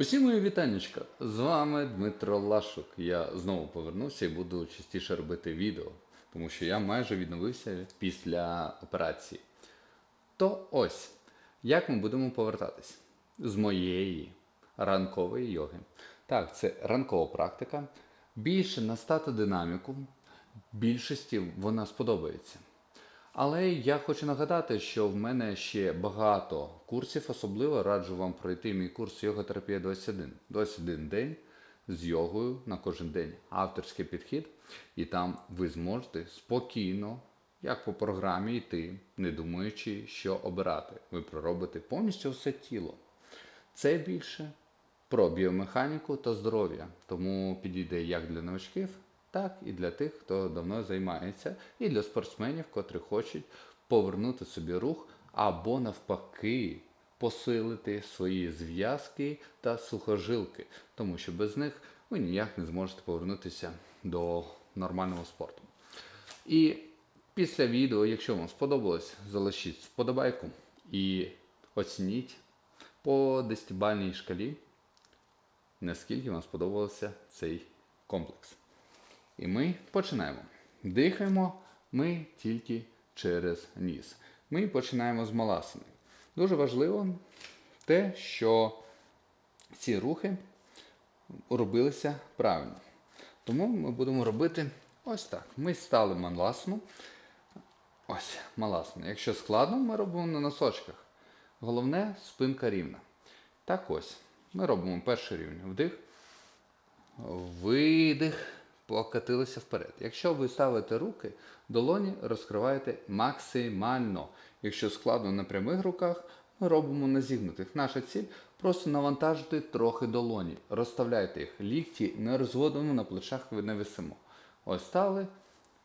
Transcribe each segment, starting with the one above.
Усім мої вітанечка! З вами Дмитро Лашук. Я знову повернувся і буду частіше робити відео, тому що я майже відновився після операції. То ось, як ми будемо повертатись з моєї ранкової йоги. Так, це ранкова практика. Більше настати динаміку, більшості вона сподобається. Але я хочу нагадати, що в мене ще багато курсів, особливо раджу вам пройти мій курс йога-терапія 21. 21 день з йогою на кожен день. Авторський підхід. І там ви зможете спокійно, як по програмі, йти, не думаючи, що обирати. Ви проробите повністю все тіло. Це більше про біомеханіку та здоров'я. Тому підійде як для новачків, так і для тих, хто давно займається, і для спортсменів, котрі хочуть повернути собі рух або навпаки посилити свої зв'язки та сухожилки, тому що без них ви ніяк не зможете повернутися до нормального спорту. І після відео, якщо вам сподобалось, залишіть вподобайку і оцініть по 10-бальній шкалі, наскільки вам сподобався цей комплекс. І ми починаємо. Дихаємо ми тільки через ніс. Ми починаємо з маласини. Дуже важливо те, що ці рухи робилися правильно. Тому ми будемо робити ось так. Ми стали маласну. Ось, маласну. Якщо складно, ми робимо на носочках. Головне спинка рівна. Так ось. Ми робимо перший рівень. Вдих. Видих. Покатилися вперед. Якщо ви ставите руки, долоні розкриваєте максимально. Якщо складно на прямих руках, ми робимо на зігнутих. Наша ціль просто навантажити трохи долоні. Розставляйте їх. Лікті не розводимо на плечах, ви не висимо. Ось стали.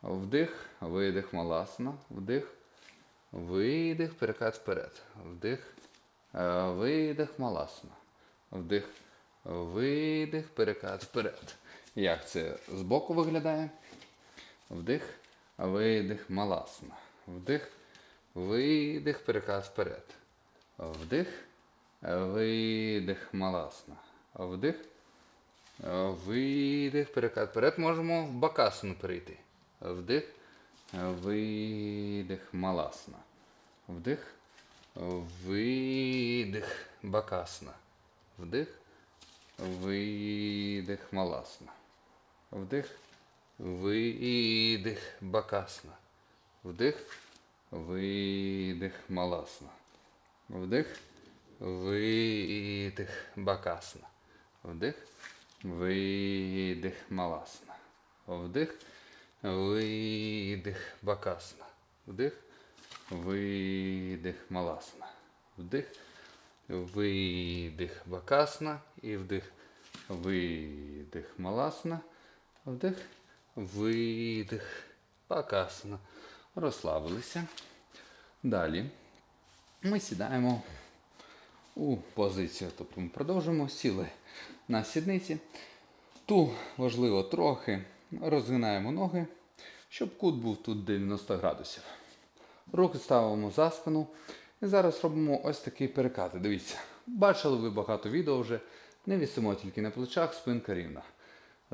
Вдих, видих, маласна. Вдих, видих, перекат вперед. Вдих, е, видих, маласна. Вдих, видих, перекат вперед. Як це збоку виглядає? Вдих, видих, маласна. Вдих, видих, перекат вперед. Вдих, видих, маласна. Вдих, видих, перекат вперед. Можемо в бакасну перейти. Вдих, видих, маласна. Вдих, видих, бакасна. Вдих, видих, маласна. Вдих, видих, бакасна. Вдих, видих, маласна. Вдих, видих, бакасна. Вдих, видих, маласна. Вдих, видих, бакасна. Вдих, видих, маласна. Вдих, видих, бакасна. І вдих, видих, маласна. Вдих, видих, бакасна. Розслабилися. Далі ми сідаємо у позицію. Тобто ми продовжуємо, сіли на сідниці. Ту важливо трохи розгинаємо ноги, щоб кут був тут 90 градусів. Руки ставимо за спину. І зараз робимо ось такі перекати. Дивіться, бачили ви багато відео вже. Не вісимо тільки на плечах, спинка рівна.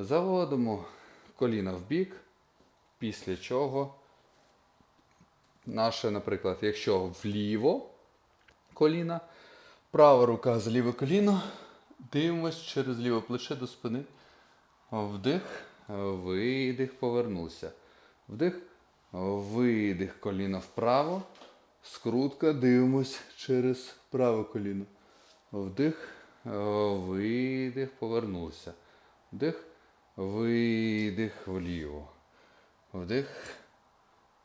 Заводимо коліна в бік, після чого наше, наприклад, якщо вліво коліна, права рука за ліве коліно, дивимось через ліве плече до спини. Вдих, видих, повернувся. Вдих, видих, коліно вправо. Скрутка, дивимось через праве коліно. Вдих, видих, повернувся. Вдих, видих вліво. Вдих,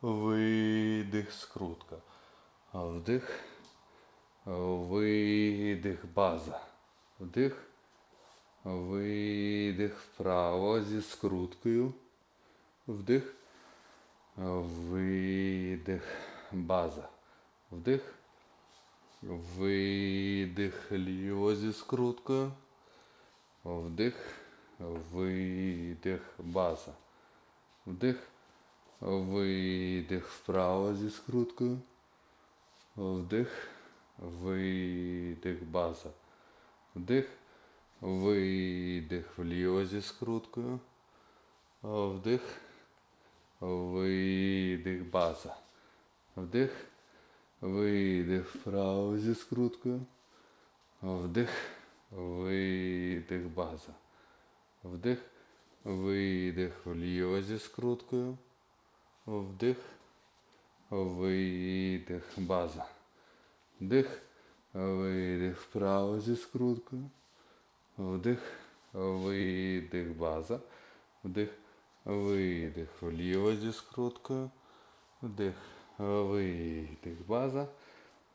видих, скрутка. Вдих, видих, база. Вдих, видих вправо зі скруткою. Вдих, видих, база. Вдих, видих ліво зі скруткою. Вдих, видих, база. Вдих, видих вправо зі скруткою. Вдих, видих, база. Вдих, видих вліво зі скруткою. Вдих, видих, база. Вдих, видих вправо зі скруткою. Вдих, видих, база. Вдих, видих вліво зі скруткою. Вдих, видих, база. Вдих, видих вправо зі скруткою. Вдих, видих, база. Вдих, видих вліво зі скруткою. Вдих, видих, база.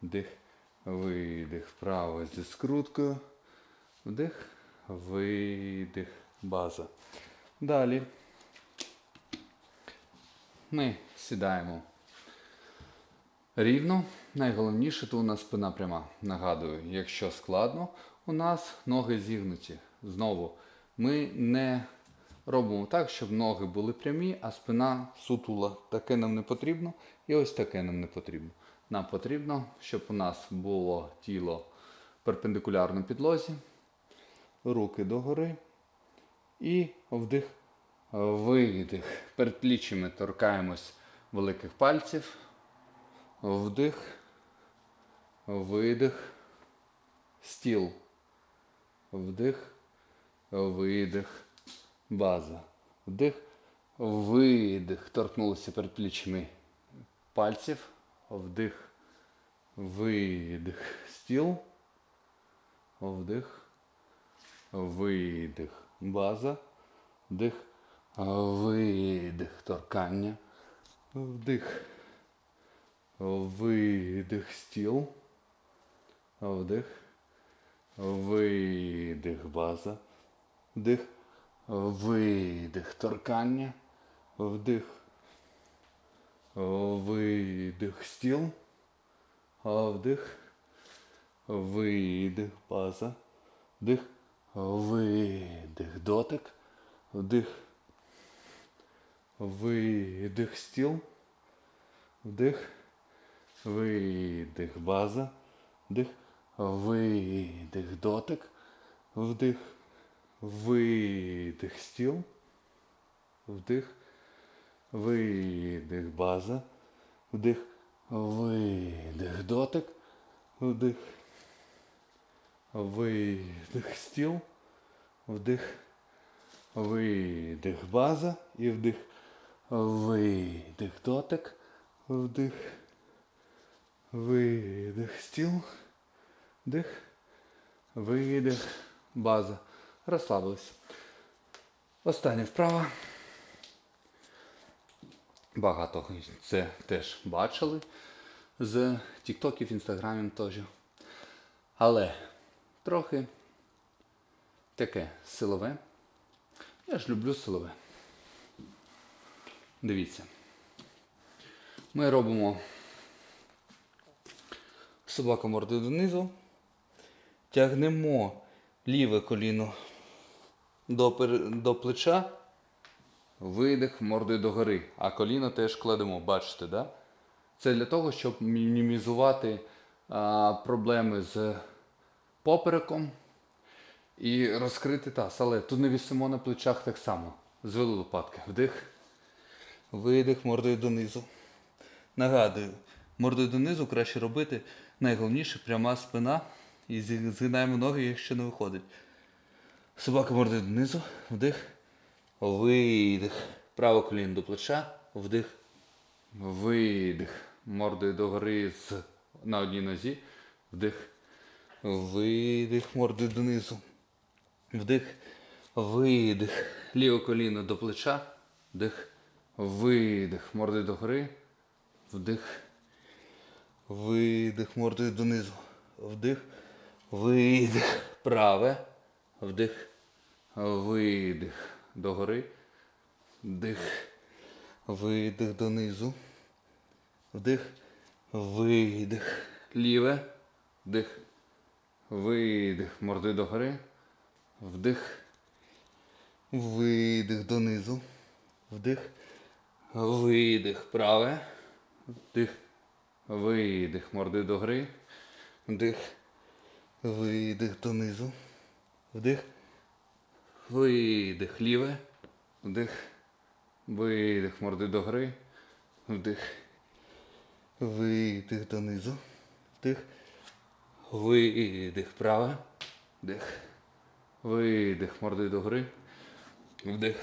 Вдих, видих вправо зі скруткою. Вдих, видих, база. Далі ми сідаємо рівно. Найголовніше то у нас спина пряма. Нагадую, якщо складно, у нас ноги зігнуті. Знову ми не робимо так, щоб ноги були прямі, а спина сутула. Таке нам не потрібно. І ось таке нам не потрібно. Нам потрібно, щоб у нас було тіло перпендикулярно підлозі, руки догори і вдих, видих. Перед пліччями торкаємось великих пальців. Вдих, видих, стіл. Вдих, видих, база. Вдих, видих. Торкнулися перед плічми пальців. Вдих, видих, стіл. Вдих, видих, база. Вдих, видих, торкання. Вдих. Видих стіл. Вдих. Видих база. Вдих. Видих торкання. Вдих. Видих стіл. Вдих. Видих база. Вдих. Видих дотик. Вдих. Видих стіл. Вдих. Видих база. Вдих. Видих дотик. Вдих. Видих стіл. Вдих. Видих база. Вдих. Видих дотик. Вдих. Видих стіл. Вдих. Видих база. І вдих. Видих дотик. Вдих. Видих стіл. Дих. Видих. База. Розслабились. Остання вправа. Багато це теж бачили з тіктоків, інстаграмів теж. Але трохи таке силове. Я ж люблю силове. Дивіться. Ми робимо собака мордою донизу. Тягнемо ліве коліно до, до плеча. Видих мордою догори. А коліно теж кладемо, бачите, да? Це для того, щоб мінімізувати а, проблеми з попереком і розкрити таз. Але тут не вісимо на плечах так само. Звели лопатки. Вдих. Видих мордою донизу. Нагадую, мордою донизу краще робити найголовніше пряма спина. І згинаємо ноги, якщо не виходить. Собака мордою донизу. Вдих. Видих. Право коліно до плеча. Вдих. Видих. Мордою догори на одній нозі. Вдих. Видих. Мордою донизу. Вдих. Видих. Ліве коліно до плеча. Вдих. Видих. Мордою догори. Вдих. Видих мордою донизу. Вдих. Видих. Праве. Вдих. Видих. Догори. Вдих. Видих донизу. Вдих. Видих. Ліве. Вдих. Видих. Мордою догори. Вдих. Видих донизу. Вдих. Видих. Праве. Вдих. Видих. Мордою догори. Вдих. Видих донизу. Вдих. видих ліве, вдих, видих морди догори, вдих, видих донизу, вдих, видих праве, вдих, видих. Морди догори, вдих,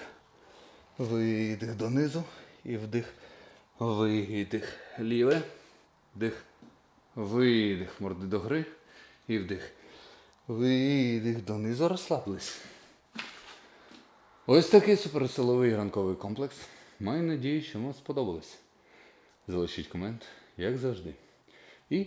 видих донизу. І вдих, видих. Ліве, вдих, видих. Морди догори і вдих. Видих донизу. Розслабились. Ось такий суперсиловий ранковий комплекс. Маю надію, що вам сподобалось. Залишіть комент, як завжди. І